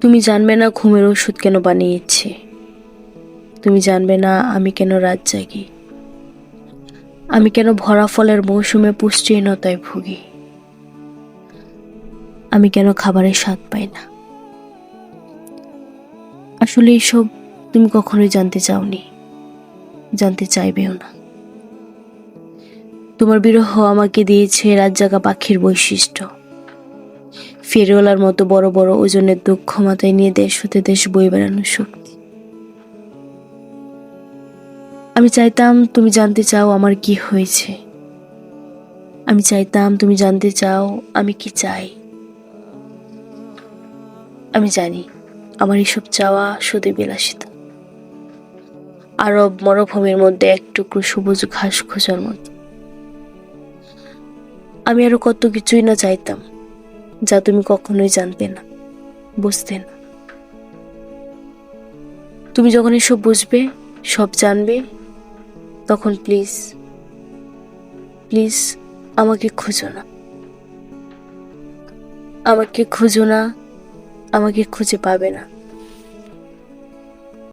তুমি জানবে না ঘুমের ওষুধ কেন বানিয়েছে। তুমি জানবে না আমি কেন রাত জাগি। আমি কেন ভরা ফলের মৌসুমে পুষ্টিহীনতায় ভুগি। আমি কেন খাবারের স্বাদ পাই না। আসলে এইসব তুমি কখনোই জানতে চাওনি। জানতে চাইবেও না। তোমার বিরহ আমাকে দিয়েছে রাত জাগা পাখির বৈশিষ্ট্য। ফেরিওয়ালার মতো বড় বড় ওজনের দুঃখ মাথায় নিয়ে দেশ হতে দেশ বই বেড়ানোর শক্তি। আমি চাইতাম তুমি জানতে চাও আমার কি হয়েছে। আমি চাইতাম তুমি জানতে চাও আমি কি চাই। আমি জানি আমার এসব চাওয়া শুধু বিলাসিতা। আরব মরুভূমির মধ্যে এক টুকরো সবুজ ঘাস খোঁজার মতো। আমি আরও কত কিছুই না চাইতাম। যা তুমি কখনোই জানতে না, বুঝতে না। তুমি যখন এসব বুঝবে, সব জানবে, তখন প্লিজ প্লিজ আমাকে খুঁজো না। আমাকে খুঁজো না, আমাকে খুঁজে পাবে না।